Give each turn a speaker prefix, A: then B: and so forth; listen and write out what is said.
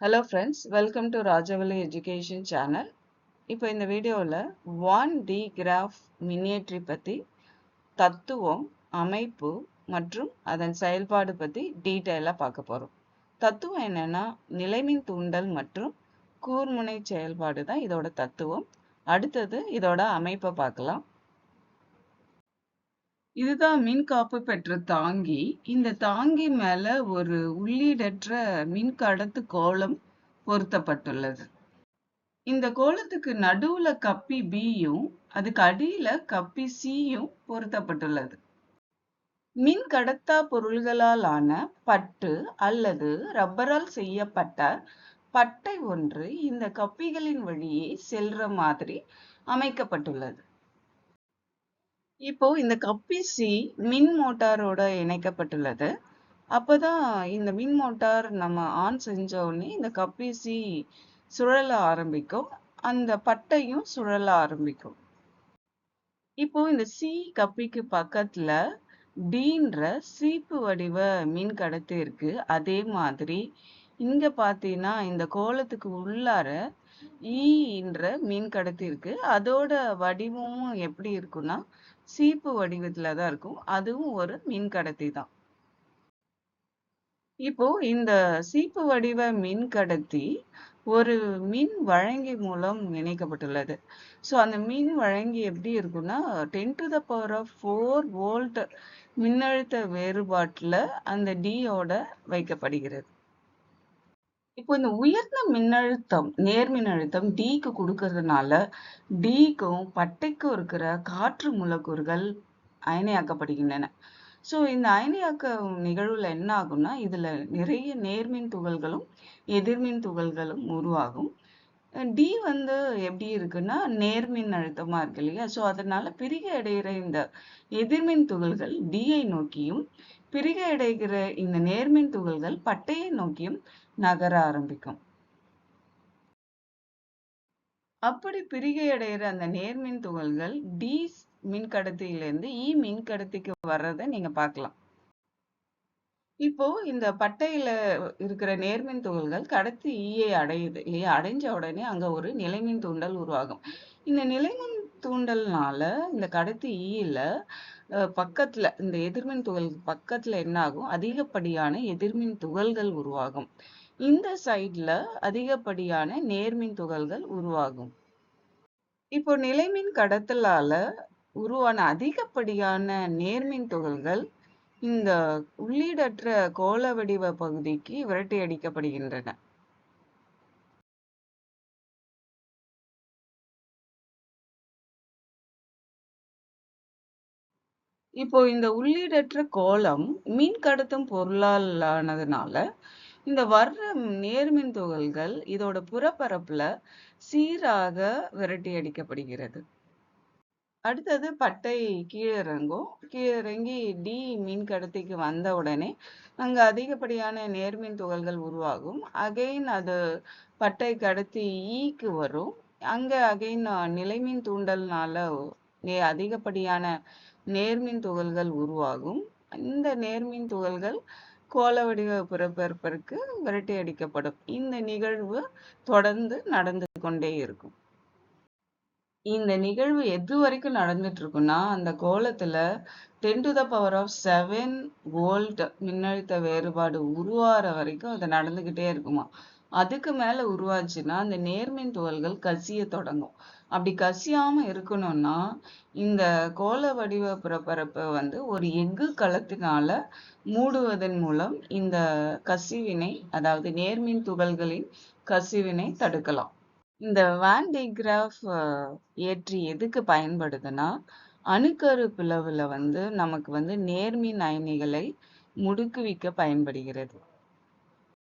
A: Hello friends welcome to Rajavali education channel இப்போ இந்த வீடியோவில் ஒன் டி கிராஃப் மினியேட்ரி பற்றி தத்துவம் அமைப்பு மற்றும் அதன் செயல்பாடு பற்றி டீட்டெயிலாக பார்க்க போகிறோம் தத்துவம் என்னென்னா நிலைமின் தூண்டல் மற்றும் கூர்முனை செயல்பாடு தான் இதோட தத்துவம். அடுத்தது இதோட அமைப்பை பார்க்கலாம். இதுதான் மின் காப்பு பெற்ற தாங்கி. இந்த தாங்கி மேல ஒரு உள்ளீடற்ற மின் கடத்து கோலம் பொருத்தப்பட்டுள்ளது. இந்த கோலத்துக்கு நடுவுல கப்பி பியும் அதுக்கு அடியில கப்பி சியும் பொருத்தப்பட்டுள்ளது. மின் கடத்தா பொருள்களால் ஆன பட்டு அல்லது ரப்பரால் செய்யப்பட்ட பட்டை ஒன்று இந்த கப்பிகளின் வழியே செல்ற மாதிரி அமைக்கப்பட்டுள்ளது. இப்போ இந்த கப்பி சி மின் மோட்டாரோட இணைக்கப்பட்டுள்ளது. அப்பதான் இந்த மின் மோட்டார் நம்ம ஆன் செஞ்ச உடனே இந்த கப்பி சி சுழல ஆரம்பிக்கும். அந்த பட்டையும் சுழல ஆரம்பிக்கும். இப்போ இந்த சி கப்பிக்கு பக்கத்துல டீன்ற சீப்பு வடிவ மின் கடத்தி இருக்கு. அதே மாதிரி இங்க பாத்தீங்கன்னா இந்த கோலத்துக்கு உள்ளார e ஈன்ற மின் கடத்தி இருக்கு. அதோட வடிவமும் எப்படி இருக்குன்னா சீப்பு வடிவத்துல தான் இருக்கும். அதுவும் ஒரு மின் கடத்தி தான். இப்போ இந்த சீப்பு வடிவ மின் கடத்தி ஒரு மின் வழங்கி மூலம் இணைக்கப்பட்டுள்ளது. ஸோ அந்த மின் வழங்கி எப்படி இருக்குன்னா ten to the power of four volt மின்னழுத்த வேறுபாட்டில் அந்த டியோட வைக்கப்படுகிறது. இப்போ இந்த உயர்ந்த மின்னழுத்தம் நேர்மின்னழுத்தம் டிக்கு கொடுக்கறதுனால டிக்கும் பட்டைக்கும் இருக்கிற காற்று மூலக்கூறுகள் அயனியாக்கப்படுகின்றன. ஸோ இந்த அயனியாக்க நிகழ்வுல என்ன ஆகும்னா இதுல நிறைய நேர்மின் துகள்களும் எதிர்மின் துகள்களும் உருவாகும். டி வந்து எப்படி இருக்குன்னா நேர்மின் அழுத்தமா இருக்கு இல்லையா? ஸோ அதனால பிரிக அடைகிற இந்த எதிர்மின் துகள்கள் டியை நோக்கியும் பிரிக அடைகிற இந்த நேர்மின் துகள்கள் பட்டையை நோக்கியும் நகர ஆரம்பிக்கும். அப்படி பிரிகையடைகிற அந்த நேர்மின் துகள்கள் டி மின்கடத்தியிலிருந்து இ e மின் கடத்திக்கு வர்றதை நீங்க பார்க்கலாம். இப்போ இந்த பட்டையில இருக்கிற நேர்மின் துகள்கள் கடத்தி e ஈயை அடையுது இல்லையா? அடைஞ்ச உடனே அங்க ஒரு நிலைமின் தூண்டல் உருவாகும். இந்த நிலைமின் தூண்டல்னால இந்த கடத்தி e ஈயில பக்கத்துல இந்த எதிர்மின் துகள் பக்கத்துல என்ன ஆகும்? அதிகப்படியான எதிர்மின் துகள்கள் உருவாகும். இந்த சைட்ல அதிகப்படியான நேர்மின் துகள்கள் உருவாகும். இப்போ நிலைமின் கடத்தலால உருவான அதிகப்படியான நேர்மின் துகள்கள் இந்த உள்ளீடற்ற கோள வடிவ பகுதிக்கு விரட்டி அடிக்கப்படுகின்றன. இப்போ இந்த உள்ளீடற்ற கோலம் மின் கடத்தும் பொருளால் ஆனதுனால இந்த வர்ற நேர்மின் துகள்கள் இதோட புறப்பரப்புல சீராக விரட்டி அடிக்கப்படுகிறது. அடுத்தது பட்டை கீழே இறங்கும். கீழே இறங்கி டி மின் கடத்திக்கு வந்த உடனே அங்கு அதிகப்படியான நேர்மின் துகள்கள் உருவாகும். அகைன் அது பட்டை கடத்தி e ஈக்கு வரும். அங்க அகைன் நிலைமின் தூண்டல்னால நே அதிகப்படியான நேர்மின் துகள்கள் உருவாகும். இந்த நேர்மின் துகள்கள் கோள வடிவ புறப்பரப்பிற்கு விரட்டி அடிக்கப்படும். இந்த நிகழ்வு தொடர்ந்து நடந்து கொண்டே இருக்கும். இந்த நிகழ்வு எது வரைக்கும் நடந்துட்டு இருக்குன்னா அந்த கோலத்துல ten to the power of seven volt மின்னழுத்த வேறுபாடு உருவாற வரைக்கும் அது நடந்துகிட்டே இருக்குமா? அதுக்கு மேல உருவாச்சுன்னா அந்த நேர்மின் துகள்கள் கசிய தொடங்கும். அப்படி கசியாம இருக்கணும்னா இந்த கோல வடிவ புறப்பரப்பை வந்து ஒரு எஃகு களத்தினால மூடுவதன் மூலம் இந்த கசிவினை அதாவது நேர்மின் துகள்களின் கசிவினை தடுக்கலாம். இந்த வான் டிகிராஃப் ஏற்றி எதுக்கு பயன்படுதுன்னா அணுக்கரு பிளவுல வந்து நமக்கு வந்து நேர்மின் அயனிகளை முடுக்குவிக்க பயன்படுகிறது.